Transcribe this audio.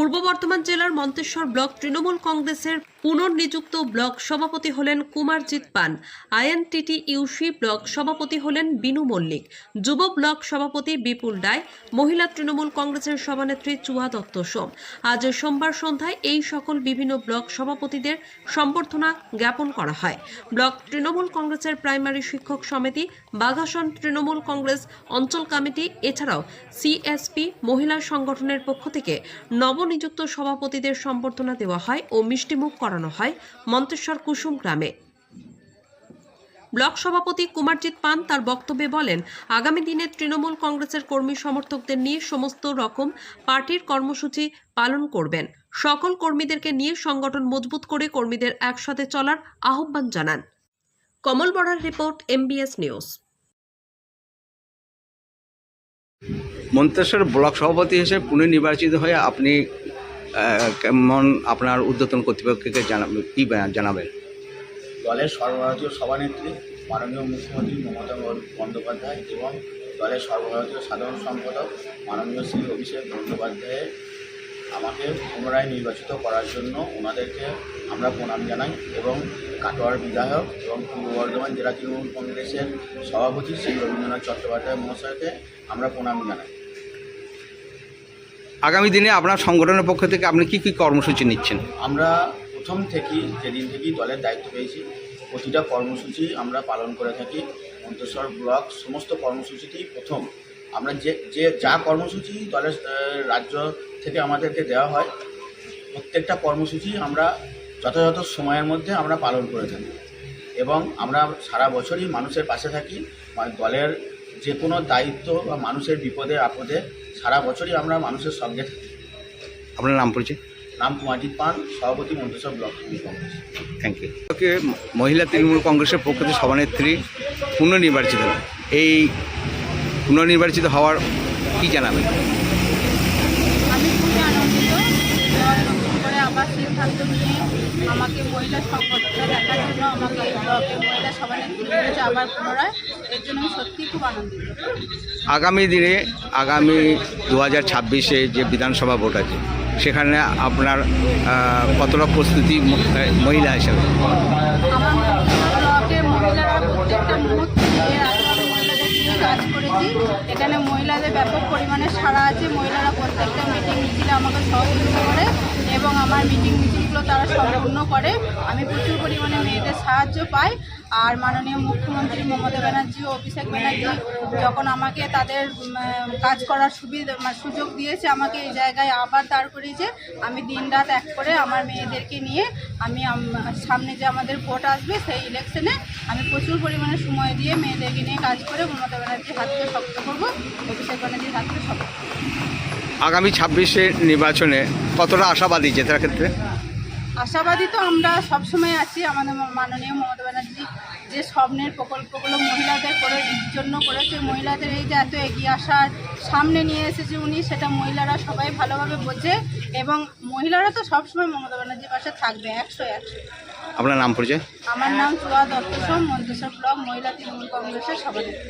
পূর্ব বর্ধমান জেলার মন্তেশ্বর ব্লক তৃণমূল কংগ্রেসের পুনর্নিযুক্ত ব্লক সভাপতি হলেন কুমারজিৎ পান। আইএনটিটি ইউসি ব্লক সভাপতি হলেন বিনু মল্লিক। যুব ব্লক সভাপতি বিপুল রায়। মহিলা তৃণমূল কংগ্রেসের সভানেত্রী চুয়া দত্ত সোম। আজ সোমবার সন্ধ্যায় এই সকল বিভিন্ন ব্লক সভাপতিদের সম্বর্ধনা জ্ঞাপন করা হয়। ব্লক তৃণমূল কংগ্রেসের প্রাইমারি শিক্ষক সমিতি, বাঘাসন তৃণমূল কংগ্রেস অঞ্চল কমিটি, এছাড়াও সিএসপি মহিলা সংগঠনের পক্ষ থেকে নবনিযুক্ত সভাপতিদের সম্বর্ধনা দেওয়া হয় ও মিষ্টিমুখ করানো হয় মন্তেশ্বর কুসুম গ্রামে। ব্লক সভাপতি কুমারজিৎ পান তার বক্তব্যে বলেন, আগামী দিনে তৃণমূল কংগ্রেসের কর্মী সমর্থকদের নিয়ে সমস্ত রকম পার্টির কর্মসূচি পালন করবেন। সকল কর্মীদেরকে নিয়ে সংগঠন মজবুত করে কর্মীদের একসাথে চলার আহ্বান জানান। কমল বড়ার report MBS news. Manteswar block সভাপতি হিসেবে পুনর্নির্বাচিত হয়ে আপনি কেমন আপনার উদ্যতন কর্তৃপক্ষকে জানাবেন কী জানাবেন? দলের সর্বভারতীয় সভানেত্রী মাননীয় মুখ্যমন্ত্রী মমতা বন্দ্যোপাধ্যায় এবং দলের সর্বভারতীয় সাধারণ সম্পাদক মাননীয় শ্রী অভিষেক বন্দ্যোপাধ্যায়ের আমাকে পুনরায় নির্বাচিত করার জন্য ওনাদেরকে আমরা প্রণাম জানাই এবং কাটোয়ার বিধায়ক এবং পূর্ব বর্ধমান জেলা তৃণমূল কংগ্রেসের সভাপতি শ্রী রবীন্দ্রনাথ চট্টোপাধ্যায় মহাশয়কে আমরা প্রণাম জানাই। আগামী দিনে আপনার সংগঠনের পক্ষ থেকে আপনি কী কী কর্মসূচি নিচ্ছেন? আমরা প্রথম থেকেই যেদিন থেকেই দলের দায়িত্ব পেয়েছি, প্রতিটা কর্মসূচি আমরা পালন করে থাকি। মন্তেশ্বর ব্লক সমস্ত কর্মসূচিতেই প্রথম। আমরা যে যে যা কর্মসূচি দলের রাজ্য থেকে আমাদেরকে দেওয়া হয়, প্রত্যেকটা কর্মসূচি আমরা যথাযথ সময়ের মধ্যে আমরা পালন করে থাকি। এবং আমরা সারা বছরই মানুষের পাশে থাকি মানে দলের যে কোনো দায়িত্ব বা মানুষের বিপদে আপদে সারা বছরই আমরা মানুষের সঙ্গে থাকি। আপনার নাম পরিচয়? নাম কুমারজিৎ পান সভাপতি Manteswar block Trinamool Congress. Thank you okay মহিলা তৃণমূল কংগ্রেসের পক্ষ থেকে সভানেত্রী পুনর্নির্বাচিত। এই পুনর্নির্বাচিত হওয়ার কী জানাবেন? আমি খুবই আনন্দিত। করে আবার সিদ্ধান্ত নিয়ে আমাকে মহিলা সংগঠনে দেখার জন্য আমাকে ব্লকে মহিলা সভানেত্রী করেছে আবার পুনরায়। এর জন্য আমি সত্যিই খুব আনন্দিত। আগামী দিনে আগামী দু হাজার ছাব্বিশে যে বিধানসভা ভোট আছে সেখানে আপনার কতটা প্রস্তুতি মহিলা হিসাবে? মহিলারা প্রত্যেকটা মুহূর্তে কাজ করেছি। এখানে মহিলাদের ব্যাপক পরিমাণে সারা আছে। মহিলারা প্রত্যেকটা মিটিং মিছিলে আমাকে সহযোগিতা করে এবং আমার মিটিং মিছিলগুলো তারা সম্পূর্ণ করে। আমি প্রচুর পরিমাণে মেয়েদের সাহায্য পাই। আর মাননীয় মুখ্যমন্ত্রী মমতা ব্যানার্জি ও অভিষেক ব্যানার্জি যখন আমাকে তাদের কাজ করার সুবিধা মানে সুযোগ দিয়েছে আমাকে এই জায়গায় আবার দাঁড় করিয়েছে আমি দিনরাত এক করে আমার মেয়েদেরকে নিয়ে আমি সামনে যে আমাদের ভোট আসবে সেই ইলেকশনে আমি প্রচুর পরিমাণে সময় দিয়ে মেয়েদেরকে নিয়ে কাজ করে মমতা ব্যানার্জির হাতকে শক্ত করব, অভিষেক ব্যানার্জির হাতকে শক্ত আগামী ছাব্বিশে নির্বাচনে কতটা আশাবাদী জেতার ক্ষেত্রে? আশাবাদী তো আমরা সবসময় আছি আমাদের মাননীয় মমতা ব্যানার্জি যে স্বপ্নের প্রকল্পগুলো মহিলাদের করে জন্য করেছে। মহিলাদের এই যে এত এগিয়ে আসার সামনে নিয়ে এসেছে উনি সেটা মহিলারা সবাই ভালোভাবে বোঝে এবং মহিলারা তো সবসময় মমতা ব্যানার্জির পাশে থাকবে একশো একশো। আপনার নাম পরিচয়? আমার নাম চুয়া দত্ত সোম মন্তেশ্বর ব্লক মহিলা তৃণমূল কংগ্রেসের সভানেত্রী